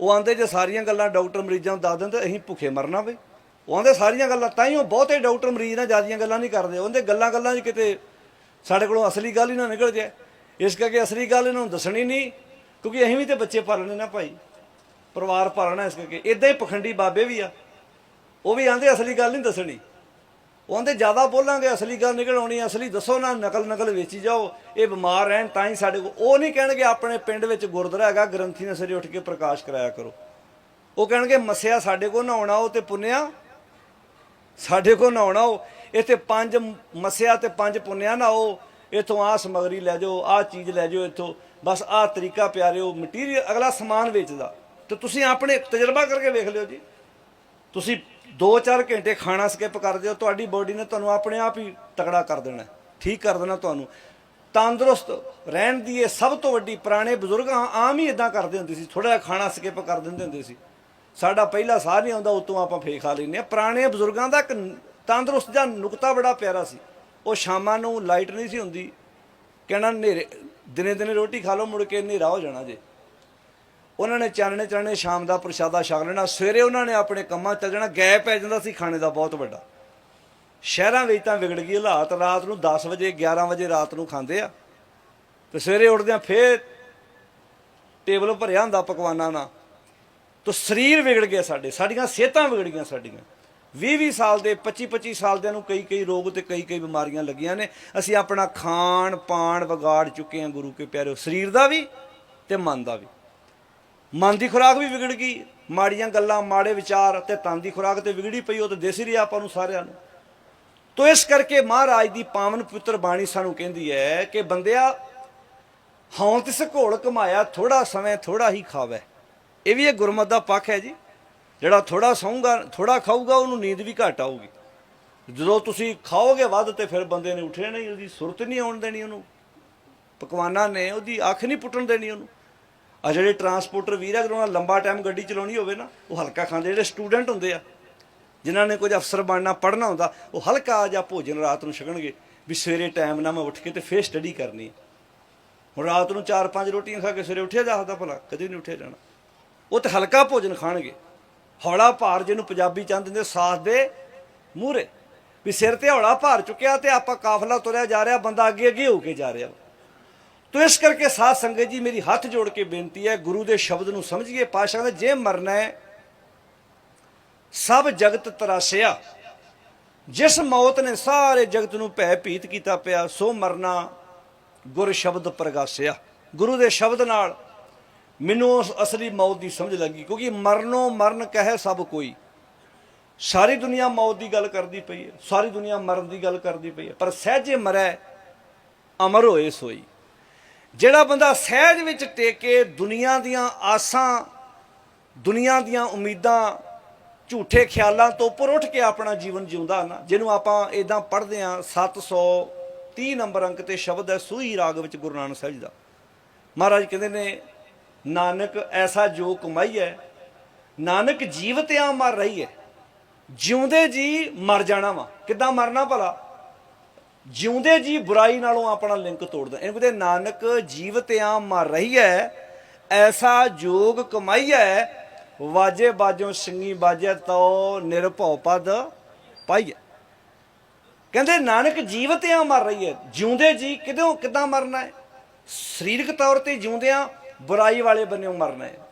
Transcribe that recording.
ਉਹ ਆਂਦੇ ਜੇ ਸਾਰੀਆਂ ਗੱਲਾਂ ਡਾਕਟਰ ਮਰੀਜ਼ਾਂ ਨੂੰ ਦੱਸ ਦਿੰਦੇ, ਅਸੀਂ ਭੁੱਖੇ ਮਰਨਾ ਬਈ। ਉਹ ਆਂਦੇ ਸਾਰੀਆਂ ਗੱਲਾਂ, ਤਾਂ ਹੀ ਉਹ ਬਹੁਤੇ ਡਾਕਟਰ ਮਰੀਜ਼ ਨਾਲ ਜਿਆਦੀਆਂ ਗੱਲਾਂ ਨਹੀਂ ਕਰਦੇ। ਉਹਦੇ ਗੱਲਾਂ ਗੱਲਾਂ 'ਚ ਕਿਤੇ ਸਾਡੇ ਕੋਲੋਂ ਅਸਲੀ ਗੱਲ ਹੀ ਨਾ ਨਿਕਲ ਜਾਏ। ਇਸ ਕਰਕੇ ਅਸਲੀ ਗੱਲ ਇਹਨਾਂ ਨੂੰ ਦੱਸਣੀ ਨਹੀਂ, ਕਿਉਂਕਿ ਅਸੀਂ ਵੀ ਤੇ ਬੱਚੇ ਪਾਲਣੇ ਨਾ ਭਾਈ। ਪਰਿਵਾਰ ਪਾਲਣਾ ਇਸ ਕਰਕੇ। ਇਦਾਂ ਹੀ ਪਖੰਡੀ ਬਾਬੇ ਵੀ ਆ। ਉਹ ਵੀ ਆਂਦੇ ਅਸਲੀ ਗੱਲ ਨਹੀਂ ਦੱਸਣੀ। ਉਹਦੇ ਜ਼ਿਆਦਾ ਬੋਲਾਂਗੇ, ਅਸਲੀ ਗੱਲ ਨਿਕਲ ਆਉਣੀ ਅਸਲੀ ਦੱਸੋ ਨਾ ਨਕਲ ਨਕਲ ਵੇਚੀ ਜਾਓ। ਇਹ ਬਿਮਾਰ ਰਹਿਣ ਤਾਂ ਹੀ ਸਾਡੇ ਕੋਲ ਉਹ ਨਹੀਂ ਕਹਿਣਗੇ ਆਪਣੇ ਪਿੰਡ ਵਿੱਚ ਗੁਰਦੁਆਰਾ ਹੈਗਾ, ਗ੍ਰੰਥੀ ਨੇ ਸਵੇਰੇ ਉੱਠ ਕੇ ਪ੍ਰਕਾਸ਼ ਕਰਾਇਆ ਕਰੋ। ਉਹ ਕਹਿਣਗੇ, ਮਸਿਆ ਸਾਡੇ ਕੋਲ ਨਹਾਉਣਾ, ਉਹ ਤੇ ਪੁੰਨਿਆ। ਸਾਡੇ ਕੋਲ ਨਹਾਉਣਾ, ਉਹ ਇੱਥੇ ਪੰਜ ਮਸਿਆ ਤੇ ਪੰਜ ਪੁੰਨਿਆ ਨਾ, ਉਹ ਇਥੋਂ ਆ ਸਮਗਰੀ ਲੈ ਜਾਓ ਆ ਚੀਜ਼ ਲੈ ਜਾਓ ਇਥੋਂ। ਬਸ ਆ ਤਰੀਕਾ ਪਿਆਰਿਓ, ਮਟੀਰੀਅਲ, ਅਗਲਾ ਸਮਾਨ ਵੇਚਦਾ। ਤੇ ਤੁਸੀਂ ਆਪਣੇ ਤਜਰਬਾ ਕਰਕੇ ਵੇਖ ਲਿਓ ਜੀ। ਤੁਸੀਂ 2-4 ਘੰਟੇ ਖਾਣਾ ਸਕਿਪ ਕਰਦੇ ਹੋ ਤੁਹਾਡੀ ਬੋਡੀ ਨੇ ਤੁਹਾਨੂੰ ਆਪਣੇ ਆਪ ਹੀ ਤਕੜਾ ਕਰ ਦੇਣਾ, ਠੀਕ ਕਰ ਦੇਣਾ ਤੁਹਾਨੂੰ। ਤੰਦਰੁਸਤ ਰਹਿਣ ਦੀ ਇਹ ਸਭ ਤੋਂ ਵੱਡੀ, ਪੁਰਾਣੇ ਬਜ਼ੁਰਗ ਆਮ ਹੀ ਇਦਾਂ ਕਰਦੇ ਹੁੰਦੇ ਸੀ ਥੋੜਾ ਜਿਹਾ ਖਾਣਾ ਸਕਿਪ ਕਰ ਦਿੰਦੇ ਹੁੰਦੇ ਸੀ। ਸਾਡਾ ਪਹਿਲਾ ਸਾਹ ਨਹੀਂ ਆਉਂਦਾ, ਉਤੋਂ ਆਪਾਂ ਫੇਰ ਖਾ ਲੈਂਦੇ ਆ ਪੁਰਾਣੇ ਬਜ਼ੁਰਗਾਂ ਦਾ ਇੱਕ ਤੰਦਰੁਸਤ ਜਾਂ ਨੁਕਤਾ ਬੜਾ ਪਿਆਰਾ ਸੀ। ਉਹ ਸ਼ਾਮਾਂ ਨੂੰ ਲਾਈਟ ਨਹੀਂ ਸੀ ਹੁੰਦੀ, ਕਹਿਣਾ ਹਨੇਰੇ ਦਿਨੇ ਦਿਨੇ ਰੋਟੀ ਖਾ ਲਓ, ਮੁੜ ਕੇ ਹਨੇਰਾ ਹੋ ਜਾਣਾ ਜੇ। ਉਹਨਾਂ ਨੇ ਚਾਨਣੇ ਚਾਨਣੇ ਸ਼ਾਮ ਦਾ ਪ੍ਰਸ਼ਾਦਾ ਛਕ ਲੈਣਾ। ਸਵੇਰੇ ਉਹਨਾਂ ਨੇ ਆਪਣੇ ਕੰਮਾਂ 'ਚ ਚੱਲ ਜਾਣਾ ਗੈਪ ਪੈ ਜਾਂਦਾ ਸੀ ਖਾਣੇ ਦਾ ਬਹੁਤ ਵੱਡਾ। ਸ਼ਹਿਰਾਂ ਵਿੱਚ ਤਾਂ ਵਿਗੜ ਗਈ ਹਾਲਾਤ, ਰਾਤ ਨੂੰ 10 ਵਜੇ 11 ਵਜੇ ਰਾਤ ਨੂੰ ਖਾਂਦੇ ਆ। ਤੇ ਸਵੇਰੇ ਉੱਠਦਿਆਂ ਆ, ਫੇਰ ਟੇਬਲ ਭਰਿਆ ਹੁੰਦਾ ਪਕਵਾਨਾਂ ਨਾਲ। ਤਾਂ ਸਰੀਰ ਵਿਗੜ ਗਿਆ ਸਾਡੇ, ਸਾਡੀਆਂ ਸਿਹਤਾਂ ਵਿਗੜ ਗਈਆਂ ਸਾਡੀਆਂ। 20-20 ਸਾਲ ਦੇ 25-25 ਸਾਲ ਦੇ ਨੂੰ ਕਈ ਕਈ ਰੋਗ ਤੇ ਕਈ ਕਈ ਬਿਮਾਰੀਆਂ ਲੱਗੀਆਂ ਨੇ। ਅਸੀਂ ਆਪਣਾ ਖਾਣ ਪਾਣ ਵਿਗਾੜ ਚੁੱਕੇ ਹਾਂ ਗੁਰੂ ਕੇ ਪਿਆਰਿਓ, ਸਰੀਰ ਦਾ ਵੀ ਤੇ ਮਨ ਦਾ ਵੀ। ਮਨ ਦੀ ਖੁਰਾਕ ਵੀ ਵਿਗੜ ਗਈ, ਮਾੜੀਆਂ ਗੱਲਾਂ, ਮਾੜੇ ਵਿਚਾਰ ਤੇ ਤਨ ਦੀ ਖੁਰਾਕ ਤੇ ਵਿਗੜੀ ਪਈ, ਉਹ ਤੇ ਦੇਸੀ ਰਿਹਾ ਆਪਾਂ ਨੂੰ ਸਾਰਿਆਂ ਨੂੰ। ਤੋ ਇਸ ਕਰਕੇ ਮਹਾਰਾਜ ਦੀ ਪਾਵਨ ਪੁੱਤਰ ਬਾਣੀ ਸਾਨੂੰ ਕਹਿੰਦੀ ਹੈ ਕਿ ਬੰਦਿਆ ਹਉ ਤਿਸ ਘੋਲ ਕਮਾਇਆ ਥੋੜਾ ਸਮੇਂ ਥੋੜਾ ਹੀ ਖਾਵੇ। ਇਹ ਵੀ ਇਹ ਗੁਰਮਤ ਦਾ ਪੱਖ ਹੈ ਜੀ। ਜਿਹੜਾ ਥੋੜਾ ਸੌਂਗਾ ਥੋੜਾ ਖਾਊਗਾ, ਉਹਨੂੰ ਨੀਂਦ ਵੀ ਘੱਟ ਆਊਗੀ। ਜਦੋਂ ਤੁਸੀਂ ਖਾਓਗੇ ਵੱਧ ਤੇ ਫਿਰ ਬੰਦੇ ਨੇ ਉੱਠਿਆ ਨਹੀਂ, ਉਹਦੀ ਸੁਰਤ ਨਹੀਂ ਆਉਣ ਦੇਣੀ ਉਹਨੂੰ। ਪਕਵਾਨਾਂ ਨੇ, ਉਹਦੀ ਅੱਖ ਨਹੀਂ ਪੁੱਟਣ ਦੇਣੀ ਉਹਨੂੰ। ਆ ਜਿਹੜੇ ਟਰਾਂਸਪੋਰਟਰ ਵੀਰ ਆ ਜਦੋਂ ਲੰਬਾ ਟਾਈਮ ਗੱਡੀ ਚਲਾਉਣੀ ਹੋਵੇ ਨਾ, ਉਹ ਹਲਕਾ ਖਾਂਦੇ ਜਿਹੜੇ ਸਟੂਡੈਂਟ ਹੁੰਦੇ ਆ, ਜਿਨ੍ਹਾਂ ਨੇ ਕੁਝ ਅਫਸਰ ਬਣਨਾ, ਪੜ੍ਹਨਾ ਹੁੰਦਾ, ਉਹ ਹਲਕਾ ਜਿਹਾ ਭੋਜਨ ਰਾਤ ਨੂੰ ਛਕਣਗੇ ਵੀ ਸਵੇਰੇ ਟਾਈਮ ਨਾਲ ਮੈਂ ਉੱਠ ਕੇ ਤੇ ਫੇਰ ਸਟੱਡੀ ਕਰਨੀ ਹੁਣ ਰਾਤ ਨੂੰ ਚਾਰ ਪੰਜ ਰੋਟੀਆਂ ਖਾ ਕੇ ਸਵੇਰੇ ਉੱਠਿਆ ਜਾ ਸਕਦਾ ਭਲਾ, ਕਦੇ ਨਹੀਂ ਉੱਠਿਆ ਜਾਣਾ। ਉਹ ਤੇ ਹਲਕਾ ਭੋਜਨ ਖਾਣਗੇ। ਹੌਲਾ ਭਾਰ ਜਿਹਨੂੰ ਪੰਜਾਬੀ ਚੰਦ ਦਿੰਦੇ ਨੇ ਸਾਥ ਦੇ ਮੂਹਰੇ, ਵੀ ਸਿਰ ਤੇ ਹੌਲਾ ਭਾਰ ਚੁੱਕਿਆ ਤੇ ਆਪਾਂ ਕਾਫਲਾ ਤੁਰਿਆ ਜਾ ਰਿਹਾ, ਬੰਦਾ ਅੱਗੇ ਅੱਗੇ ਹੋ ਕੇ ਜਾ ਰਿਹਾ। ਤੋ ਇਸ ਕਰਕੇ ਸਾਧ ਸੰਗਤ ਜੀ ਮੇਰੀ ਹੱਥ ਜੋੜ ਕੇ ਬੇਨਤੀ ਹੈ, ਗੁਰੂ ਦੇ ਸ਼ਬਦ ਨੂੰ ਸਮਝੀਏ ਪਾਸ਼ਾ ਨੇ ਜੇ ਮਰਨਾ ਹੈ, ਸਭ ਜਗਤ ਤਰਾਸਿਆ। ਜਿਸ ਮੌਤ ਨੇ ਸਾਰੇ ਜਗਤ ਨੂੰ ਭੈ ਭੀਤ ਕੀਤਾ ਪਿਆ, ਸੋ ਮਰਨਾ ਗੁਰ ਸ਼ਬਦ ਪ੍ਰਗਾਸਿਆ। ਗੁਰੂ ਦੇ ਸ਼ਬਦ ਨਾਲ ਮੈਨੂੰ ਉਸ ਅਸਲੀ ਮੌਤ ਦੀ ਸਮਝ ਲੱਗੀ, ਕਿਉਂਕਿ ਮਰਨੋ ਮਰਨ ਕਹੇ ਸਭ ਕੋਈ। ਸਾਰੀ ਦੁਨੀਆ ਮੌਤ ਦੀ ਗੱਲ ਕਰਦੀ ਪਈ ਹੈ, ਸਾਰੀ ਦੁਨੀਆ ਮਰਨ ਦੀ ਗੱਲ ਕਰਦੀ ਪਈ ਹੈ, ਪਰ ਸਹਿਜੇ ਮਰੈ, ਅਮਰ ਹੋਏ ਸੋਈ। ਜਿਹੜਾ ਬੰਦਾ ਸਹਿਜ ਵਿੱਚ ਟੇਕੇ ਦੁਨੀਆ ਦੀਆਂ ਆਸਾਂ, ਦੁਨੀਆ ਦੀਆਂ ਉਮੀਦਾਂ, ਝੂਠੇ ਖਿਆਲਾਂ ਤੋਂ ਉੱਪਰ ਉੱਠ ਕੇ ਆਪਣਾ ਜੀਵਨ ਜਿਉਂਦਾ ਨਾ, ਜਿਹਨੂੰ ਆਪਾਂ ਇਦਾਂ ਪੜ੍ਹਦੇ ਆ 730 ਨੰਬਰ ਅੰਕ ਤੇ ਸ਼ਬਦ ਹੈ, ਸੂਹੀ ਰਾਗ ਵਿੱਚ ਗੁਰੂ ਨਾਨਕ ਸਾਹਿਬ ਜੀ ਦਾ। ਮਹਾਰਾਜ ਕਹਿੰਦੇ ਨੇ, ਨਾਨਕ ਐਸਾ ਜੋ ਕਮਾਈ ਹੈ, ਨਾਨਕ ਜੀਵਤਿਆਂ ਮਰ ਰਹੀ ਹੈ, ਜਿਉਂਦੇ ਜੀ ਮਰ ਜਾਣਾ ਵਾ। ਕਿੱਦਾਂ ਮਰਨਾ ਭਲਾ? ਜਿਉਂਦੇ ਜੀ ਬੁਰਾਈ ਨਾਲੋਂ ਆਪਣਾ ਲਿੰਕ ਤੋੜਦਾ। ਇਹਨੂੰ ਕਹਿੰਦੇ ਨਾਨਕ ਜੀਵਤਿਆਂ ਮਰ ਰਹੀ ਹੈ, ਐਸਾ ਜੋਗ ਕਮਾਈ ਹੈ, ਵਾਜੇ ਬਾਜੋਂ ਸਿੰਘੀ ਬਾਜੇ ਤੋ ਨਿਰਭਉ ਪਦ ਪਾਈਏ ਕਹਿੰਦੇ ਨਾਨਕ ਜੀਵਤਿਆਂ ਮਰ ਰਹੀ ਹੈ, ਜਿਉਂਦੇ ਜੀ ਕਿਦੋਂ, ਕਿਦਾਂ ਮਰਨਾ ਹੈ? ਸਰੀਰਕ ਤੌਰ ਤੇ ਜਿਉਂਦਿਆਂ ਬੁਰਾਈ ਵਾਲੇ ਬੰਨਿਓ ਮਰਨਾ ਹੈ।